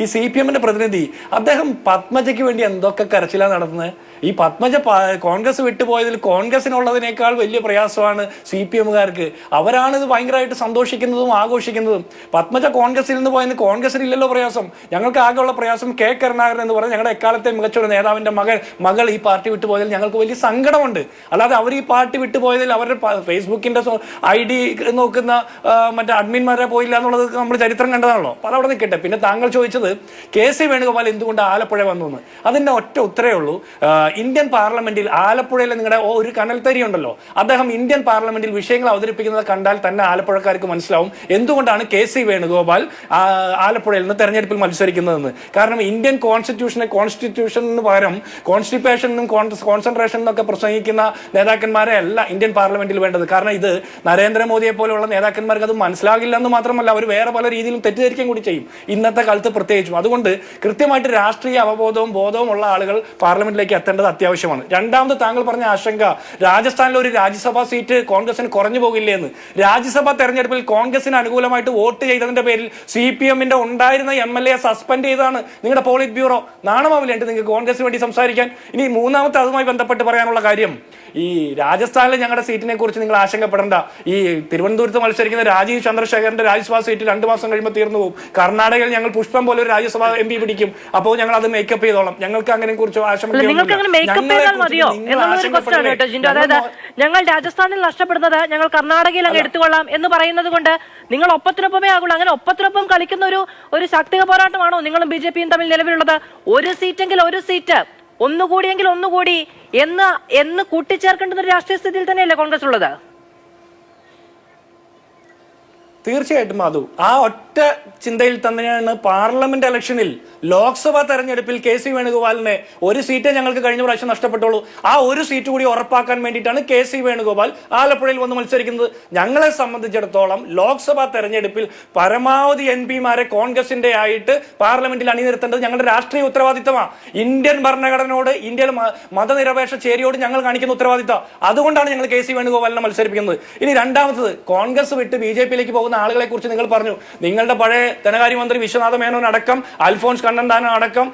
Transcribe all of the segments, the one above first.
ഈ C P എമ്മിന്റെ പ്രതിനിധി അദ്ദേഹം പത്മജയ്ക്ക് വേണ്ടി എന്തൊക്കെ കരച്ചിലാണ് നടത്തുന്നത് ഈ പത്മജ കോൺഗ്രസ് വിട്ടുപോയതിൽ കോൺഗ്രസിനുള്ളതിനേക്കാൾ വലിയ പ്രയാസമാണ് സി പി എമ്മുകാർക്ക് അവരാണ് ഇത് ഭയങ്കരമായിട്ട് സന്തോഷിക്കുന്നതും ആഘോഷിക്കുന്നതും. പത്മജ കോൺഗ്രസിൽ നിന്ന് പോയെന്ന് കോൺഗ്രസിന് ഇല്ലല്ലോ പ്രയാസം. ഞങ്ങൾക്ക് ആകെയുള്ള പ്രയാസം കെ കരുണാകരൻ എന്ന് പറഞ്ഞാൽ ഞങ്ങളുടെ എക്കാലത്തെ മികച്ചൊരു നേതാവിന്റെ മകൾ മകൾ ഈ പാർട്ടി വിട്ടുപോയതിൽ ഞങ്ങൾക്ക് വലിയ സങ്കടമുണ്ട്. അല്ലാതെ അവർ ഈ പാർട്ടി വിട്ടുപോയതിൽ അവരുടെ ഫേസ്ബുക്കിന്റെ ഐ ഡി നോക്കുന്ന മറ്റേ അഡ്മിന്മാരെ പോയില്ല എന്നുള്ളത് നമ്മൾ ചരിത്രം കണ്ടതാണല്ലോ. അപ്പൊ അവിടെ നിൽക്കട്ടെ. പിന്നെ താങ്കൾ ചോദിച്ചത് കെ സി വേണുഗോപാൽ എന്തുകൊണ്ട് ആലപ്പുഴ വന്നു അതിന്റെ ഒറ്റ ഉത്തരേ ഉള്ളൂ. ഇന്ത്യൻ പാർലമെന്റിൽ ആലപ്പുഴയിലെ നിങ്ങളുടെ ഒരു കനൽത്തരി ഉണ്ടല്ലോ. അദ്ദേഹം ഇന്ത്യൻ പാർലമെന്റിൽ വിഷയങ്ങൾ അവതരിപ്പിക്കുന്നത് കണ്ടാൽ തന്നെ ആലപ്പുഴക്കാർക്ക് മനസ്സിലാവും. എന്തുകൊണ്ടാണ് കെ സി വേണുഗോപാൽ ആലപ്പുഴയിൽ നിന്ന് തെരഞ്ഞെടുപ്പിൽ മത്സരിക്കുന്നതെന്ന്? കാരണം ഇന്ത്യൻ കോൺസ്റ്റിറ്റ്യൂഷനെ കോൺസ്റ്റിറ്റ്യൂഷന് പകരം കോൺസ്റ്റിപ്പേഷനും കോൺസെൻട്രേഷൻ എന്നൊക്കെ പ്രസംഗിക്കുന്ന നേതാക്കന്മാരെ അല്ല ഇന്ത്യൻ പാർലമെന്റിൽ വേണ്ടത്. കാരണം ഇത് നരേന്ദ്രമോദിയെ പോലെയുള്ള നേതാക്കന്മാർക്ക് അത് മനസ്സിലാകില്ല എന്ന് മാത്രമല്ല അവർ വേറെ പല രീതിയിലും തെറ്റിദ്ധരിക്കുകയും കൂടി ചെയ്യും. ഇന്നത്തെ കാലത്ത് പ്രത്യേകിച്ചും. അതുകൊണ്ട് കൃത്യമായിട്ട് രാഷ്ട്രീയ അവബോധവും ബോധവും ഉള്ള ആളുകൾ പാർലമെന്റിലേക്ക് എത്തേണ്ടത് അത്യാവശ്യമാണ്. രണ്ടാമത് താങ്കൾ പറഞ്ഞ ആശങ്ക രാജസ്ഥാനിലെ ഒരു രാജ്യസഭാ സീറ്റ് കോൺഗ്രസിന് കുറഞ്ഞു പോകില്ലേ എന്ന്. രാജ്യസഭാ തെരഞ്ഞെടുപ്പിൽ കോൺഗ്രസിന് അനുകൂലമായിട്ട് വോട്ട് ചെയ്തതിന്റെ പേരിൽ സി പി എമ്മിന്റെ ഉണ്ടായിരുന്ന എം എൽ എ സസ്പെൻഡ് ചെയ്താണ് നിങ്ങളുടെ പോളിറ്റ് ബ്യൂറോ. നാണമാവില്ലേ നിങ്ങൾക്ക് കോൺഗ്രസിന് വേണ്ടി സംസാരിക്കാൻ? ഇനി മൂന്നാമത്തെ അതുമായി ബന്ധപ്പെട്ട് പറയാനുള്ള കാര്യം. ഈ രാജസ്ഥാനിലെ ഞങ്ങളുടെ സീറ്റിനെ കുറിച്ച് നിങ്ങൾ ആശങ്കപ്പെടേണ്ട. ഈ തിരുവനന്തപുരത്ത് മത്സരിക്കുന്ന രാജീവ് ചന്ദ്രശേഖരന്റെ രാജ്യസഭാ സീറ്റ് രണ്ടു മാസം കഴിയുമ്പോൾ തീർന്നു പോകും. കർണാടകയിൽ ഞങ്ങൾ പുഷ്പം പോലെ ഒരു രാജ്യസഭാ എം പി പിടിക്കും. അപ്പോൾ ഞങ്ങൾ അത് മേക്കപ്പ് ചെയ്തോളാം. ഞങ്ങൾക്ക് അങ്ങനെ കുറിച്ച് ഞങ്ങൾ രാജസ്ഥാനിൽ നഷ്ടപ്പെടുന്നത് ഞങ്ങൾ കർണാടകയിൽ അങ്ങ് എടുത്തുകൊള്ളാം എന്ന് പറയുന്നത് കൊണ്ട് നിങ്ങൾ ഒപ്പത്തിനൊപ്പമേ ആകുള്ളൂ. അങ്ങനെ ഒപ്പത്തിനൊപ്പം കളിക്കുന്ന ഒരു ഒരു ശാക്തിക പോരാട്ടമാണോ നിങ്ങളും ബി ജെ പിയും തമ്മിൽ നിലവിലുള്ളത്? ഒരു സീറ്റെങ്കിൽ ഒരു സീറ്റ് ഒന്നുകൂടിയെങ്കിൽ ഒന്നുകൂടി എന്ന് എന്ന് കൂട്ടിച്ചേർക്കേണ്ടുന്ന രാഷ്ട്രീയ സ്ഥിതിയിൽ തന്നെയല്ലേ കോൺഗ്രസ് ഉള്ളത്? തീർച്ചയായിട്ടും മാധു. ആ ഒറ്റ ചിന്തയിൽ തന്നെയാണ് പാർലമെന്റ് ഇലക്ഷനിൽ ലോക്സഭാ തെരഞ്ഞെടുപ്പിൽ കെ സി വേണുഗോപാലിനെ ഒരു സീറ്റേ ഞങ്ങൾക്ക് കഴിഞ്ഞ പ്രാവശ്യം നഷ്ടപ്പെട്ടുള്ളൂ. ആ ഒരു സീറ്റ് കൂടി ഉറപ്പാക്കാൻ വേണ്ടിയിട്ടാണ് കെ സി വേണുഗോപാൽ ആലപ്പുഴയിൽ വന്ന് മത്സരിക്കുന്നത്. ഞങ്ങളെ സംബന്ധിച്ചിടത്തോളം ലോക്സഭാ തെരഞ്ഞെടുപ്പിൽ പരമാവധി എം പിമാരെ കോൺഗ്രസിന്റെ ആയിട്ട് പാർലമെന്റിൽ അണിനിരത്തേണ്ടത് ഞങ്ങളുടെ രാഷ്ട്രീയ ഉത്തരവാദിത്തമാണ് ഇന്ത്യൻ ഭരണഘടനയോട് ഇന്ത്യയിൽ മതനിരപേക്ഷ ചേരിയോട് ഞങ്ങൾ കാണിക്കുന്ന ഉത്തരവാദിത്തം. അതുകൊണ്ടാണ് ഞങ്ങൾ കെ സി വേണുഗോപാലിനെ മത്സരിപ്പിക്കുന്നത്. ഇനി രണ്ടാമത്തത് കോൺഗ്രസ് വിട്ട് ബി ജെ പിയിലേക്ക് പോകുന്ന ആളുകളെ കുറിച്ച് നിങ്ങൾ പറഞ്ഞു. നിങ്ങളുടെ പഴയ ധനകാര്യമന്ത്രി വിശ്വനാഥ മേനോൻ അടക്കം അൽഫോൺസ് കണ്ണന്താനം അടക്കം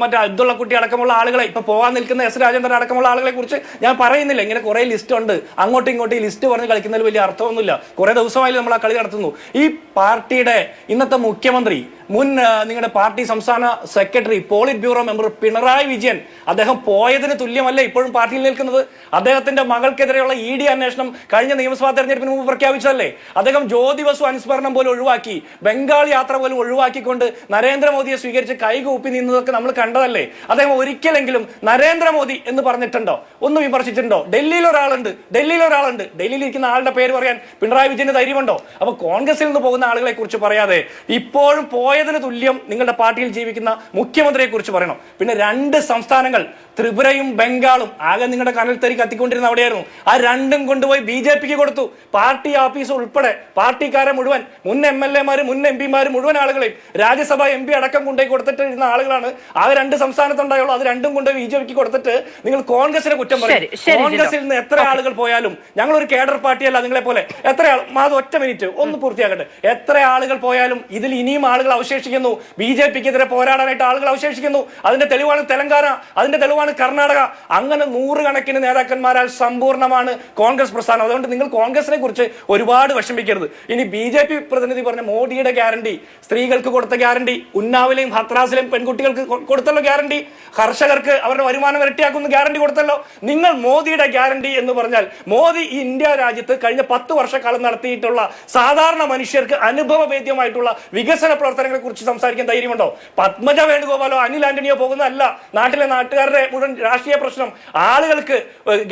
മറ്റേ അബ്ദുള്ള കുട്ടി അടക്കമുള്ള ആളുകളെ ഇപ്പൊ പോകാൻ നിൽക്കുന്ന എസ് രാജേന്ദ്രൻ അടക്കമുള്ള ആളുകളെ കുറിച്ച് ഞാൻ പറയുന്നില്ല. ഇങ്ങനെ കുറെ ലിസ്റ്റ് ഉണ്ട്. അങ്ങോട്ടും ഇങ്ങോട്ടും ഈ ലിസ്റ്റ് പറഞ്ഞ് കളിക്കുന്നതിൽ വലിയ അർത്ഥമൊന്നുമില്ല. കുറെ ദിവസമായി നമ്മൾ ആ കളി നടത്തുന്നു. ഈ പാർട്ടിയുടെ ഇന്നത്തെ മുഖ്യമന്ത്രി മുൻ നിങ്ങളുടെ പാർട്ടി സംസ്ഥാന secretary politburo member Pinarayi Vijayan അദ്ദേഹം പോയതിന് തുല്യമല്ല ഇപ്പോഴും പാർട്ടിയിൽ നിൽക്കുന്നത്? അദ്ദേഹത്തിന്റെ മകൾക്കെതിരെയുള്ള ഇ ഡി അന്വേഷണം കഴിഞ്ഞ നിയമസഭാ തെരഞ്ഞെടുപ്പിന് മുമ്പ് പ്രഖ്യാപിച്ചതല്ലേ? അദ്ദേഹം ജ്യോതി വസു അനുസ്മരണം പോലും ഒഴിവാക്കി ബംഗാൾ യാത്ര പോലും ഒഴിവാക്കിക്കൊണ്ട് നരേന്ദ്രമോദിയെ സ്വീകരിച്ച് കൈകൂപ്പി നിന്നതൊക്കെ നമ്മൾ കണ്ടതല്ലേ? അദ്ദേഹം ഒരിക്കലെങ്കിലും നരേന്ദ്രമോദി എന്ന് പറഞ്ഞിട്ടുണ്ടോ? ഒന്ന് വിമർശിച്ചിട്ടുണ്ടോ? ഡൽഹിയിൽ ഒരാളുണ്ട് ഡൽഹിയിൽ ഒരാളുണ്ട്. ഡൽഹിയിൽ ഇരിക്കുന്ന ആളുടെ പേര് പറയാൻ പിണറായി വിജയന് ധൈര്യമുണ്ടോ? അപ്പൊ കോൺഗ്രസിൽ നിന്ന് പോകുന്ന ആളുകളെ കുറിച്ച് പറയാതെ ഇപ്പോഴും പോയതിന് തുല്യം നിങ്ങളുടെ പാർട്ടിയിൽ ജീവിക്കുന്ന മുഖ്യമന്ത്രിയെ കുറിച്ച് പറയണം. പിന്നെ രണ്ട് സംസ്ഥാനങ്ങൾ ത്രിപുരയും ബംഗാളും ആകെ നിങ്ങളുടെ കനൽ തരി കത്തിക്കൊണ്ടിരുന്ന അവിടെയായിരുന്നു. ആ രണ്ടും കൊണ്ടുപോയി ബി ജെ പിക്ക് കൊടുത്തു. പാർട്ടി ഓഫീസ് ഉൾപ്പെടെ പാർട്ടിക്കാരെ മുഴുവൻ മുൻ എം എൽ എമാര് മുൻ എം പിമാര് മുഴുവൻ ആളുകളെയും രാജ്യസഭ എം പി അടക്കം കൊണ്ടുപോയി കൊടുത്തിട്ട് ഇരുന്ന ആളുകളാണ് ആ രണ്ട് സംസ്ഥാനത്തുണ്ടായുള്ളൂ. അത് രണ്ടും കൊണ്ടുപോയി ബി ജെ പിക്ക് കൊടുത്തിട്ട് നിങ്ങൾ കോൺഗ്രസിനെ കുറ്റം പറയും. കോൺഗ്രസിൽ നിന്ന് എത്ര ആളുകൾ പോയാലും ഞങ്ങൾ ഒരു കേഡർ പാർട്ടിയല്ല നിങ്ങളെ പോലെ എത്ര ആൾ മാധവ് ഒറ്റ മിനിറ്റ് ഒന്ന് പൂർത്തിയാക്കട്ടെ. എത്ര ആളുകൾ പോയാലും ഇതിൽ ഇനിയും ആളുകൾ അവശേഷിക്കുന്നു. ബി ജെ പിക്കെതിരെ പോരാടാനായിട്ട് ആളുകൾ അവശേഷിക്കുന്നു. അതിന്റെ തെളിവാണ് തെലങ്കാന അതിന്റെ തെളിവാണ് കർണാടക. അങ്ങനെ നൂറുകണക്കിന് നേതാക്കന്മാരാൽ സമ്പൂർണമാണ് കോൺഗ്രസ് പ്രസ്ഥാനം. അതുകൊണ്ട് നിങ്ങൾ കോൺഗ്രസിനെ കുറിച്ച് ഒരുപാട് വിഷമിക്കരുത്. ഇനി ബി ജെ പി പ്രതിനിധി പറഞ്ഞ മോദിയുടെ ഗ്യാരണ്ടി സ്ത്രീകൾക്ക് കൊടുത്ത ഗ്യാരണ്ടി ഉന്നാവിലെയും ഹത്രാസിലെയും പെൺകുട്ടികൾക്ക് കൊടുത്തല്ലോ ഗ്യാരണ്ടി കർഷകർക്ക് അവരുടെ വരുമാനം ഇരട്ടിയാക്കുന്ന ഗ്യാരണ്ടി കൊടുത്തല്ലോ. നിങ്ങൾ മോദിയുടെ ഗ്യാരണ്ടി എന്ന് പറഞ്ഞാൽ മോദി ഇന്ത്യ രാജ്യത്ത് കഴിഞ്ഞ പത്ത് വർഷക്കാലം നടത്തിയിട്ടുള്ള സാധാരണ മനുഷ്യർക്ക് അനുഭവവേദ്യമായിട്ടുള്ള വികസന പ്രവർത്തനങ്ങളെ കുറിച്ച് സംസാരിക്കാൻ ധൈര്യമുണ്ടോ? പത്മജ വേണുഗോപാലോ അനിൽ ആന്റണിയോ പോകുന്നതല്ല. നാട്ടിലെ നാട്ടുകാരുടെ മുഴുവൻ രാഷ്ട്രീയ പ്രശ്നം. ആളുകൾക്ക്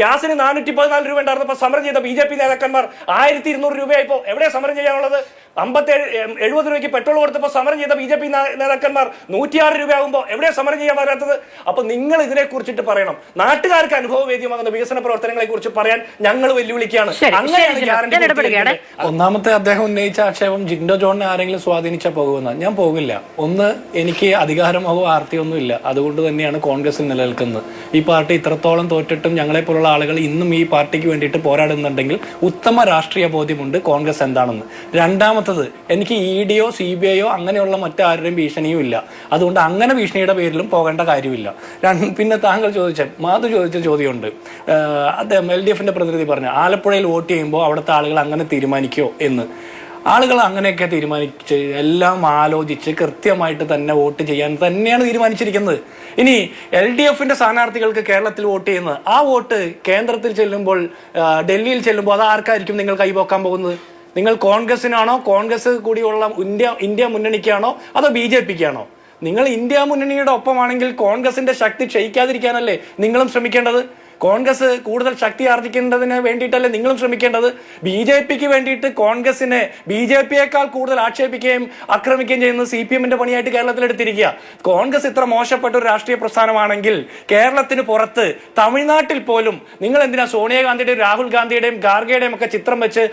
ഗ്യാസിന് നാനൂറ്റി പതിനാല് രൂപ ഉണ്ടായിരുന്നപ്പോൾ സമരം ചെയ്ത ബി നേതാക്കന്മാർ ആയിരത്തി ഇരുന്നൂറ് രൂപയായിപ്പോ എവിടെ സമരം ചെയ്യാനുള്ളത്? അമ്പത്തേഴ് എഴുപത് രൂപയ്ക്ക് പെട്രോൾ കൊടുത്തപ്പോൾ സമരം ചെയ്ത ബി ജെ പി നേതാക്കന്മാർ നൂറ്റിയാറ് രൂപയാകുമ്പോൾ എവിടെ സമരം ചെയ്യാൻ വരാത്തത്? അപ്പൊ നിങ്ങൾ ഇതിനെ കുറിച്ചിട്ട് പറയണം. നാട്ടുകാർക്ക് അനുഭവവേദ്യമാകുന്ന വികസന പ്രവർത്തനങ്ങളെ കുറിച്ച് പറയാൻ ഞങ്ങൾ വെല്ലുവിളിക്കുകയാണ്. അങ്ങനെയാണ്. ഒന്നാമത്തെ അദ്ദേഹം ഉന്നയിച്ച ആക്ഷേപം ജിൻഡോ ജോണിനെ ആരെങ്കിലും സ്വാധീനിച്ചാൽ പോകുമെന്ന്? ഞാൻ പോകില്ല. ഒന്ന് എനിക്ക് അധികാരമോ ആർത്തിയൊന്നും ഇല്ല. അതുകൊണ്ട് തന്നെയാണ് കോൺഗ്രസിൽ നിലനിൽക്കുന്നത്. ഈ പാർട്ടി ഇത്രത്തോളം തോറ്റിട്ടും ഞങ്ങളെ പോലുള്ള ആളുകൾ ഇന്നും ഈ പാർട്ടിക്ക് വേണ്ടിയിട്ട് പോരാടുന്നുണ്ടെങ്കിൽ ഉത്തമ രാഷ്ട്രീയ ബോധ്യമുണ്ട് കോൺഗ്രസ് എന്താണെന്ന്. രണ്ടാമത്തെ രണ്ടാമത്തത് എനിക്ക് ഇ ഡിയോ സി ബി ഐയോ അങ്ങനെയുള്ള മറ്റാരുടെയും ഭീഷണിയും ഇല്ല. അതുകൊണ്ട് അങ്ങനെ ഭീഷണിയുടെ പേരിലും പോകേണ്ട കാര്യമില്ല. പിന്നെ താങ്കൾ ചോദിച്ച മാധു ചോദിച്ച ചോദ്യമുണ്ട്. അദ്ദേഹം എൽ ഡി എഫിന്റെ പ്രതിനിധി പറഞ്ഞു ആലപ്പുഴയിൽ വോട്ട് ചെയ്യുമ്പോൾ അവിടുത്തെ ആളുകൾ അങ്ങനെ തീരുമാനിക്കോ? എന്ന്. ആളുകൾ അങ്ങനെയൊക്കെ തീരുമാനിച്ച് എല്ലാം ആലോചിച്ച് കൃത്യമായിട്ട് തന്നെ വോട്ട് ചെയ്യാൻ തന്നെയാണ് തീരുമാനിച്ചിരിക്കുന്നത്. ഇനി എൽ ഡി എഫിന്റെ സ്ഥാനാർത്ഥികൾക്ക് കേരളത്തിൽ വോട്ട് ചെയ്യുന്നത് ആ വോട്ട് കേന്ദ്രത്തിൽ ചെല്ലുമ്പോൾ ഡൽഹിയിൽ ചെല്ലുമ്പോൾ അത് ആർക്കായിരിക്കും നിങ്ങൾ കൈപോക്കാൻ പോകുന്നത്? നിങ്ങൾ കോൺഗ്രസിനാണോ കോൺഗ്രസ് കൂടിയുള്ള ഇന്ത്യ ഇന്ത്യ മുന്നണിക്കാണോ അതോ ബി ജെ പിക്കാണോ? നിങ്ങൾ ഇന്ത്യ മുന്നണിയുടെ ഒപ്പമാണെങ്കിൽ കോൺഗ്രസിന്റെ ശക്തി ക്ഷയിക്കാതിരിക്കാനല്ലേ നിങ്ങളും ശ്രമിക്കേണ്ടത്? കോൺഗ്രസ് കൂടുതൽ ശക്തി ആർജിക്കേണ്ടതിന് വേണ്ടിയിട്ടല്ലേ നിങ്ങളും ശ്രമിക്കേണ്ടത്? ബി ജെ പിക്ക് വേണ്ടിയിട്ട് കോൺഗ്രസിനെ ബി ജെ പിയേക്കാൾ കൂടുതൽ ആക്ഷേപിക്കുകയും ആക്രമിക്കുകയും ചെയ്യുന്ന സി പി എമ്മിന്റെ പണിയായിട്ട് കേരളത്തിൽ എടുത്തിരിക്കുക കോൺഗ്രസ് ഇത്ര മോശപ്പെട്ട ഒരു രാഷ്ട്രീയ പ്രസ്ഥാനമാണെങ്കിൽ കേരളത്തിന് പുറത്ത് തമിഴ്നാട്ടിൽ പോലും നിങ്ങൾ എന്തിനാ സോണിയാഗാന്ധിയുടെയും രാഹുൽ ഗാന്ധിയുടെയും ഗാർഗയുടെയും ഒക്കെ ചിത്രം വെച്ച്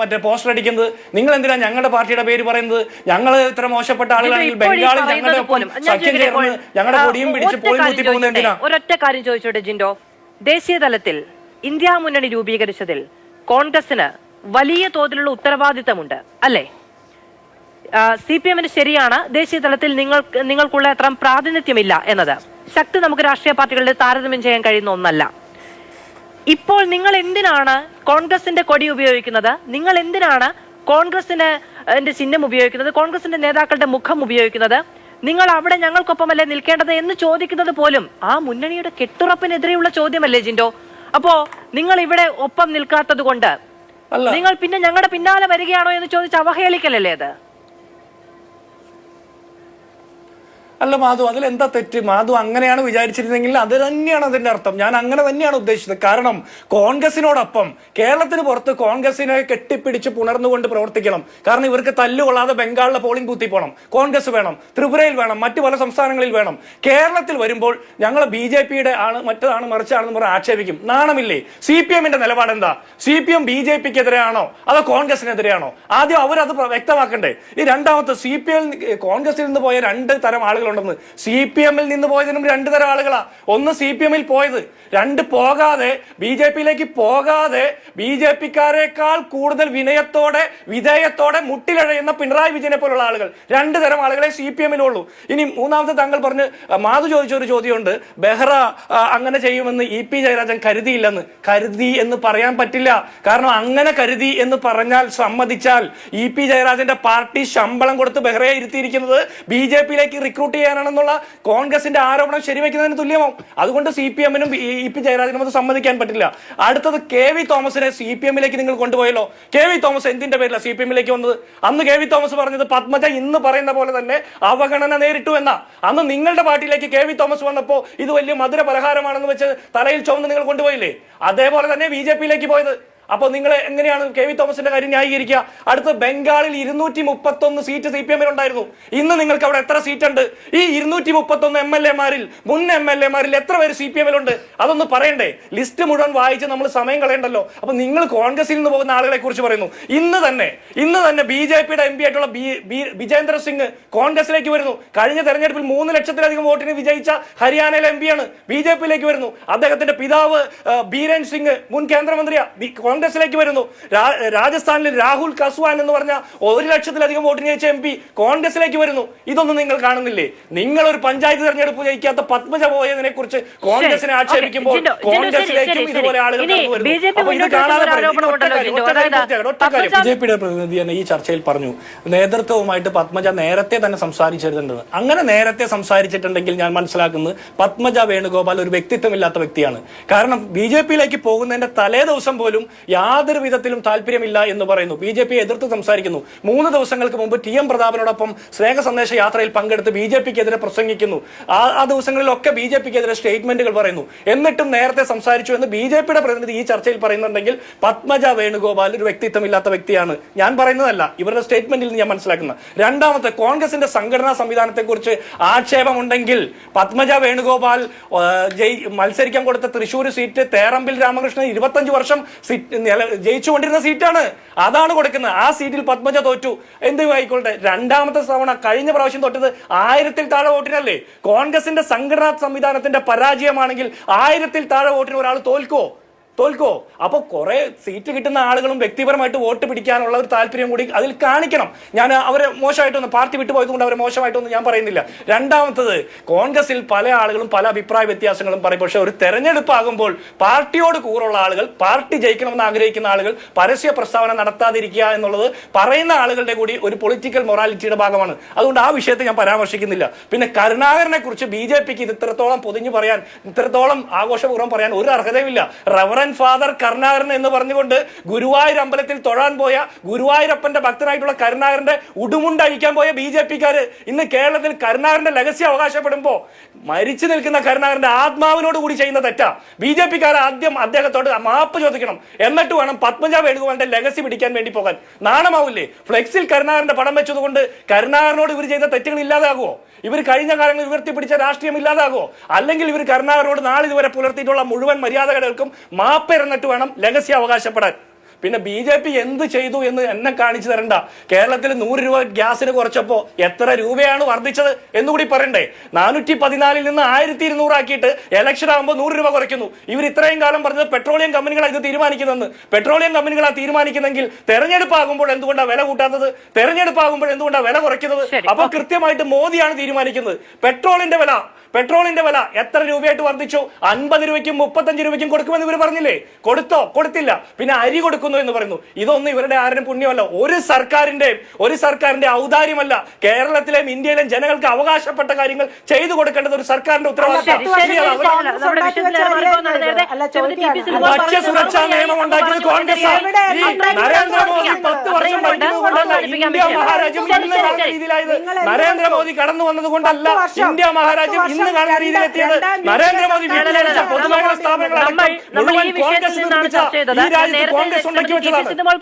മറ്റേ പോസ്റ്റർ അടിക്കുന്നത്? നിങ്ങൾ എന്തിനാ ഞങ്ങളുടെ പാർട്ടിയുടെ പേര് പറയുന്നത്? ഞങ്ങൾ ഇത്ര മോശപ്പെട്ട ആളുകളാണെങ്കിൽ ബംഗാളിൽ ഞങ്ങളുടെ ഒപ്പം സഖ്യം ചേർന്ന് ഞങ്ങളുടെ കൊടിയും പിടിച്ച് പോയി കുത്തി പോകുന്നത് എന്തിനാ? ഒരൊറ്റ കാര്യം ചോദിച്ചോട്ടെ ജിൻഡോ. ദേശീയ തലത്തിൽ ഇന്ത്യ മുന്നണി രൂപീകരിച്ചതിൽ കോൺഗ്രസിന് വലിയ തോതിലുള്ള ഉത്തരവാദിത്തമുണ്ട് അല്ലേ? സി പി എമ്മിന് ശരിയാണ് ദേശീയ തലത്തിൽ നിങ്ങൾക്ക് നിങ്ങൾക്കുള്ള അത്ര പ്രാതിനിധ്യമില്ല എന്നത്. ശക്തി നമുക്ക് രാഷ്ട്രീയ പാർട്ടികളുടെ താരതമ്യം ചെയ്യാൻ കഴിയുന്ന ഒന്നല്ല. ഇപ്പോൾ നിങ്ങൾ എന്തിനാണ് കോൺഗ്രസിന്റെ കൊടി ഉപയോഗിക്കുന്നത്? നിങ്ങൾ എന്തിനാണ് കോൺഗ്രസിന് ചിഹ്നം ഉപയോഗിക്കുന്നത്? കോൺഗ്രസിന്റെ നേതാക്കളുടെ മുഖം ഉപയോഗിക്കുന്നത്? നിങ്ങൾ അവിടെ ഞങ്ങൾക്കൊപ്പമല്ലേ നിൽക്കേണ്ടത് എന്ന് ചോദിക്കുന്നത് പോലും ആ മുന്നണിയുടെ കെട്ടുറപ്പിനെതിരെയുള്ള ചോദ്യമല്ലേ ജിൻഡോ? അപ്പോ നിങ്ങൾ ഇവിടെ ഒപ്പം നിൽക്കാത്തത് കൊണ്ട് നിങ്ങൾ പിന്നെ ഞങ്ങളുടെ പിന്നാലെ വരികയാണോ എന്ന് ചോദിച്ച് അവഹേളിക്കലല്ലേ അത്? അല്ല മാധു അതിൽ എന്താ തെറ്റ്? മാധു അങ്ങനെയാണ് വിചാരിച്ചിരുന്നെങ്കിൽ അത് തന്നെയാണ് അതിന്റെ അർത്ഥം. ഞാൻ അങ്ങനെ തന്നെയാണ് ഉദ്ദേശിച്ചത്. കാരണം കോൺഗ്രസിനോടൊപ്പം കേരളത്തിന് പുറത്ത് കോൺഗ്രസിനെ കെട്ടിപ്പിടിച്ച് പുണർന്നുകൊണ്ട് പ്രവർത്തിക്കണം. കാരണം ഇവർക്ക് തല്ലുകൊള്ളാതെ ബംഗാളിലെ പോളിംഗ് ബൂത്തിൽ പോകണം. കോൺഗ്രസ് വേണം ത്രിപുരയിൽ വേണം മറ്റു പല സംസ്ഥാനങ്ങളിൽ വേണം. കേരളത്തിൽ വരുമ്പോൾ ഞങ്ങൾ ബി ജെ പിയുടെ ആണ് മറ്റതാണ് മറിച്ചാണെന്ന് പറഞ്ഞ് ആക്ഷേപിക്കും. നാണമില്ലേ? സി പി എമ്മിന്റെ നിലപാട് എന്താ C P M B J പിക്ക് എതിരെയാണോ അതോ കോൺഗ്രസിനെതിരെയാണോ? ആദ്യം അവരത് വ്യക്തമാക്കണ്ടേ. ഈ രണ്ടാമത്തെ സി പി എം കോൺഗ്രസിൽ നിന്ന് പോയ രണ്ട് തരം ആളുകളുണ്ടെന്ന് സി പി എമ്മിൽ നിന്ന് പോയതിനും രണ്ട് തരം ആളുകളാ. ഒന്ന് സി പി എമ്മിൽ പോയത്. രണ്ട് പോകാതെ ബി ജെ പിയിലേക്ക് പോകാതെ ബി ജെ പിക്കാരെക്കാൾ കൂടുതൽ വിനയത്തോടെ വിധേയത്തോടെ മുട്ടിലഴയുന്ന പിണറായി വിജയനെ പോലുള്ള ആളുകൾ. രണ്ട് തരം ആളുകളെ സി പി എമ്മിലുള്ളൂ ഇനി മൂന്നാമത്തെ താങ്കൾ പറഞ്ഞ് മാധു ചോദിച്ച ഒരു ചോദ്യമുണ്ട്. ബെഹ്റ അങ്ങനെ ചെയ്യുമെന്ന് ഇ പി ജയരാജൻ കരുതിയില്ലെന്ന്. കരുതി എന്ന് പറയാൻ പറ്റില്ല. കാരണം അങ്ങനെ കരുതി എന്ന് പറഞ്ഞാൽ സമ്മതിച്ചാൽ ഇ പി ജയരാജന്റെ പാർട്ടി ശമ്പളം കൊടുത്ത് ബെഹ്റയെ ഇരുത്തിയിരിക്കുന്നത് ബി ജെ പിയിലേക്ക് റിക്രൂട്ട് ചെയ്യാനാണെന്നുള്ള കോൺഗ്രസിന്റെ ആരോപണം ശരിവെക്കുന്നതിന് തുല്യമാവും. അതുകൊണ്ട് സി പി എമ്മിനും ഇ പി ജയരാജനും അത് സമ്മതിക്കാൻ പറ്റില്ല. അടുത്തത് കെ വി തോമസിനെ സി പി എമ്മിലേക്ക് നിങ്ങൾ കൊണ്ടുപോയല്ലോ. കെ വി തോമസ് എന്തിന്റെ പേരിലാണ് സി പി എമ്മിലേക്ക് വന്നത്? അന്ന് കെ വി തോമസ് പറഞ്ഞത് പത്മജ ഇന്ന് പറയുന്ന പോലെ തന്നെ അവഗണന നേരിട്ടു എന്ന. അന്ന് നിങ്ങളുടെ പാർട്ടിയിലേക്ക് കെ വി തോമസ് വന്നപ്പോ ഇത് വലിയ മധുര പലഹാരമാണെന്ന് വെച്ച് തലയിൽ ചുവന്ന് നിങ്ങൾ കൊണ്ടുപോയില്ലേ? അതേപോലെ തന്നെ ബി ജെ പിയിലേക്ക് പോയത്. അപ്പോൾ നിങ്ങൾ എങ്ങനെയാണ് കെ വി തോമസിന്റെ കാര്യം ന്യായീകരിക്കുക? അടുത്ത് ബംഗാളിൽ ഇരുന്നൂറ്റി മുപ്പത്തി ഒന്ന് സീറ്റ് സി പി എമ്മിൽ ഉണ്ടായിരുന്നു ഇന്ന് നിങ്ങൾക്ക് അവിടെ എത്ര സീറ്റ് ഉണ്ട് ഈ ഇരുന്നൂറ്റി മുപ്പത്തി ഒന്ന് എം എൽ എമാരിൽ മുൻ എം എൽ എമാരിൽ എത്ര പേര് സി പി എമ്മിലുണ്ട്? അതൊന്ന് പറയണ്ടേ? ലിസ്റ്റ് മുഴുവൻ വായിച്ച് നമ്മൾ സമയം കളയണ്ടല്ലോ? അപ്പൊ നിങ്ങൾ കോൺഗ്രസിൽ നിന്ന് പോകുന്ന ആളുകളെ കുറിച്ച് പറയുന്നു. ഇന്ന് തന്നെ ഇന്ന് തന്നെ ബി ജെ പിയുടെ എം പി ആയിട്ടുള്ള വിജേന്ദ്ര സിംഗ് കോൺഗ്രസിലേക്ക് വരുന്നു. കഴിഞ്ഞ തെരഞ്ഞെടുപ്പിൽ മൂന്ന് ലക്ഷത്തിലധികം വോട്ടിന് വിജയിച്ച ഹരിയാനയിലെ എം പിയാണ് ബി ജെ പിയിലേക്ക് വരുന്നു. അദ്ദേഹത്തിന്റെ പിതാവ് ബീരൻ സിംഗ് മുൻ കേന്ദ്രമന്ത്രിയാ. ബി- കോൺഗ്രസിലേക്ക് വരുന്നു രാജസ്ഥാനിൽ രാഹുൽ കസ്വാൻ എന്ന് പറഞ്ഞ ഒരു ലക്ഷത്തിലധികം വോട്ടിന് ജയിച്ച എം പി കോൺഗ്രസിലേക്ക് വരുന്നു ഇതൊന്നും നിങ്ങൾ കാണുന്നില്ലേ നിങ്ങൾ ഒരു പഞ്ചായത്ത് തെരഞ്ഞെടുപ്പ് ജയിക്കാത്ത പത്മജ പോയതിനെ കുറിച്ച് കോൺഗ്രസിനെ ആക്ഷേപിക്കുമ്പോൾ കോൺഗ്രസിലേക്കും. ഇതുപോലെ ആളുകൾ ഇനി കടന്നു വരുന്നു. BJP അപ്പോൾ ഇത് മുന്നോട്ട് കാണാതെ വെക്കുന്ന ഒരു പറയുന്നു. ആരോപണം ഒറ്റ ഉണ്ടല്ലോ, കാര്യം, ജിൻഡോ. ഒറ്റ കാര്യം, അതായത് ഒറ്റ കാര്യം. പത്മജ- ബി ജെ പിയുടെ പ്രതിനിധി തന്നെ ഈ ചർച്ചയിൽ പറഞ്ഞു നേതൃത്വവുമായിട്ട് പത്മജ നേരത്തെ തന്നെ സംസാരിച്ചിരുന്നുണ്ടെന്ന് അങ്ങനെ നേരത്തെ സംസാരിച്ചിട്ടുണ്ടെങ്കിൽ ഞാൻ മനസ്സിലാക്കുന്നത് പത്മജ വേണുഗോപാൽ ഒരു വ്യക്തിത്വമില്ലാത്ത വ്യക്തിയാണ് കാരണം ബി ജെ പിയിലേക്ക് പോകുന്നതിന്റെ തലേ ദിവസം പോലും യാതൊരു വിധത്തിലും താല്പര്യമില്ല എന്ന് പറയുന്നു. ബി ജെ പി എതിർത്ത് സംസാരിക്കുന്നു. മൂന്ന് ദിവസങ്ങൾക്ക് മുമ്പ് ടി എം പ്രതാപനോടൊപ്പം സ്നേഹ സന്ദേശ യാത്രയിൽ പങ്കെടുത്ത് ബി ജെ പിക്കെതിരെ പ്രസംഗിക്കുന്നു. ആ ആ ദിവസങ്ങളിലൊക്കെ ബി ജെ പിക്കെതിരെ സ്റ്റേറ്റ്മെന്റുകൾ പറയുന്നു. എന്നിട്ടും നേരത്തെ സംസാരിച്ചു എന്ന് ബി ജെ പിയുടെ പ്രതിനിധി ഈ ചർച്ചയിൽ പറയുന്നുണ്ടെങ്കിൽ പത്മജ വേണുഗോപാൽ ഒരു വ്യക്തിത്വമില്ലാത്ത വ്യക്തിയാണ്. ഞാൻ പറയുന്നതല്ല. ഇവരുടെ സ്റ്റേറ്റ്മെന്റിൽ നിന്ന് ഞാൻ മനസ്സിലാക്കുന്ന രണ്ടാമത്തെ കോൺഗ്രസിന്റെ സംഘടനാ സംവിധാനത്തെ കുറിച്ച് ആക്ഷേപമുണ്ടെങ്കിൽ പത്മജ വേണുഗോപാൽ മത്സരിക്കാൻ കൊടുത്ത തൃശൂർ സീറ്റ് തേറമ്പിൽ രാമകൃഷ്ണൻ ഇരുപത്തഞ്ച് വർഷം സീറ്റ് ജയിച്ചുകൊണ്ടിരുന്ന സീറ്റാണ്. അതാണ് കൊടുക്കുന്നത്. ആ സീറ്റിൽ പത്മജ തോറ്റു. എന്ത് ആയിക്കോട്ടെ. രണ്ടാമത്തെ തവണ കഴിഞ്ഞ പ്രാവശ്യം തൊട്ടത് ആയിരത്തിൽ താഴെ വോട്ടിനല്ലേ? കോൺഗ്രസിന്റെ സംഘടനാ സംവിധാനത്തിന്റെ പരാജയമാണെങ്കിൽ ആയിരത്തിൽ താഴെ വോട്ടിന് ഒരാൾ തോൽക്കുവോ? തോൽക്കോ? അപ്പൊ കുറെ സീറ്റ് കിട്ടുന്ന ആളുകളും വ്യക്തിപരമായിട്ട് വോട്ട് പിടിക്കാനുള്ള ഒരു താല്പര്യം കൂടി അതിൽ കാണിക്കണം. ഞാൻ അവരെ മോശമായിട്ടൊന്നും പാർട്ടി വിട്ടുപോയത് കൊണ്ട് അവരെ മോശമായിട്ടൊന്നും ഞാൻ പറയുന്നില്ല. രണ്ടാമത്തത് കോൺഗ്രസിൽ പല ആളുകളും പല അഭിപ്രായ വ്യത്യാസങ്ങളും പറയും. പക്ഷെ ഒരു തെരഞ്ഞെടുപ്പാകുമ്പോൾ പാർട്ടിയോട് കൂറുള്ള ആളുകൾ പാർട്ടി ജയിക്കണമെന്ന് ആഗ്രഹിക്കുന്ന ആളുകൾ പരസ്യ പ്രസ്താവന നടത്താതിരിക്കുക എന്നുള്ളത് പറയുന്ന ആളുകളുടെ കൂടി ഒരു പൊളിറ്റിക്കൽ മൊറാലിറ്റിയുടെ ഭാഗമാണ്. അതുകൊണ്ട് ആ വിഷയത്തെ ഞാൻ പരാമർശിക്കുന്നില്ല. പിന്നെ കരുണാകരനെ കുറിച്ച് ബി ജെ പിക്ക് ഇത് ഇത്രത്തോളം പൊതിഞ്ഞു പറയാൻ ഇത്രത്തോളം ആഘോഷപൂർവം പറയാൻ ഒരു അർഹതയുമില്ല. ഫാദർ കരുണാകരൻ എന്ന് പറഞ്ഞുകൊണ്ട് ഗുരുവായൂർ അമ്പലത്തിൽ തൊഴാൻ പോയ ഗുരുവായൂരപ്പന്റെ ഭക്തനായിട്ടുള്ള കരുണാകരന്റെ ഉടുമുണ്ട് അഴിക്കാൻ പോയ ബി ജെ ഇന്ന് കേരളത്തിൽ കരുണാകരന്റെ ലഹസ്യം അവകാശപ്പെടുമ്പോൾ മരിച്ചു നിൽക്കുന്ന കരുണാകരന്റെ ആത്മാവിനോട് കൂടി ചെയ്യുന്ന തെറ്റാ. ബി ജെ പിക്കാർ ആദ്യം അദ്ദേഹത്തോട് മാപ്പ് ചോദിക്കണം. എന്നിട്ട് വേണം പത്മജ വേണുഗോപാലിന്റെ ലെഗസി പിടിക്കാൻ വേണ്ടി പോകാൻ. നാണമാവില്ലേ? ഫ്ലെക്സിൽ കരുണാകരന്റെ പടം വെച്ചതുകൊണ്ട് കരുണാകരനോട് ഇവർ ചെയ്ത തെറ്റുകൾ ഇല്ലാതാകുമോ ഇവർ കഴിഞ്ഞ കാലങ്ങളിൽ ഉയർത്തിപ്പിടിച്ച രാഷ്ട്രീയം ഇല്ലാതാകുമോ അല്ലെങ്കിൽ ഇവർ കരുണാകരനോട് നാളിതുവരെ പുലർത്തിയിട്ടുള്ള മുഴുവൻ മര്യാദകൾക്കും മാപ്പിരന്നിട്ട് വേണം ലഹസ്യ അവകാശപ്പെടാൻ. പിന്നെ ബി ജെ പി എന്ത് ചെയ്തു എന്ന് എന്നെ കാണിച്ചു തരണ്ട. കേരളത്തിൽ നൂറ് രൂപ ഗ്യാസിന് കുറച്ചപ്പോ എത്ര രൂപയാണ് വർദ്ധിച്ചത് എന്നുകൂടി പറയണ്ടേ. നാനൂറ്റി പതിനാലിൽ നിന്ന് ആയിരത്തി ഇരുന്നൂറാക്കിയിട്ട് എലക്ഷൻ ആകുമ്പോൾ നൂറ് രൂപ കുറയ്ക്കുന്നു. ഇവർ ഇത്രയും കാലം പറഞ്ഞത് പെട്രോളിയം കമ്പനികളാണ് ഇത് തീരുമാനിക്കുന്നതെന്ന്. പെട്രോളിയം കമ്പനികളാണ് തീരുമാനിക്കുന്നെങ്കിൽ തെരഞ്ഞെടുപ്പ് ആകുമ്പോൾ എന്തുകൊണ്ടാണ് വില കൂട്ടാത്തത്? തെരഞ്ഞെടുപ്പ് ആകുമ്പോൾ എന്തുകൊണ്ടാണ് വില കുറയ്ക്കുന്നത്? അപ്പോൾ അപ്പൊ കൃത്യമായിട്ട് മോദിയാണ് തീരുമാനിക്കുന്നത്. പെട്രോളിന്റെ വില പെട്രോളിന്റെ വില എത്ര രൂപയായിട്ട് വർദ്ധിച്ചു? അൻപത് രൂപയ്ക്കും മുപ്പത്തഞ്ച് രൂപയ്ക്കും കൊടുക്കുമെന്ന് ഇവർ പറഞ്ഞില്ലേ? കൊടുത്തോ? കൊടുത്തില്ല. പിന്നെ അരി കൊടുക്കുന്നു. എന്ന് പറയുന്നു. ഇതൊന്നും ഇവരുടെ ആരും പുണ്യമല്ല. ഒരു സർക്കാരിന്റെ ഒരു സർക്കാരിന്റെ ഔദാര്യമല്ല കേരളത്തിലെയും ഇന്ത്യയിലെയും ജനങ്ങൾക്ക് അവകാശപ്പെട്ട കാര്യങ്ങൾ ചെയ്തു കൊടുക്കേണ്ടത് ഒരു സർക്കാരിന്റെ ഉത്തരവാദിത്തം. ഭക്ഷ്യ സുരക്ഷാ നിയമം ഉണ്ടാക്കിയത് കോൺഗ്രസ്? നരേന്ദ്രമോദി. പത്ത് വർഷം ഭരിക്കുന്നതുകൊണ്ടല്ല ഭരിക്കുന്നത് ഉണ്ട്. ഇന്ത്യ മഹാരാജ്യം ഇന്ന് കാണുന്ന രീതിയിലായത് നരേന്ദ്രമോദി കടന്നു വന്നത് കൊണ്ടല്ല. ഇന്ത്യ മഹാരാജ്യം ഇന്ന് കാണുന്ന രീതിയിലെത്തിയത് നരേന്ദ്രമോദി വീട്ടിലെ വീട്ടിലടിച്ച പൊതുമേഖലാ ഈ മുഴുവൻ കോൺഗ്രസ് നിന്നാണ് നിർമ്മിച്ച ചർച്ച ചെയ്തത്. ഈ രാജ്യത്ത് കോൺഗ്രസ് ഉണ്ടാക്കി ശ്രീമതി ടി. പി. വെച്ചതാണ് സിന്ധുമോൾ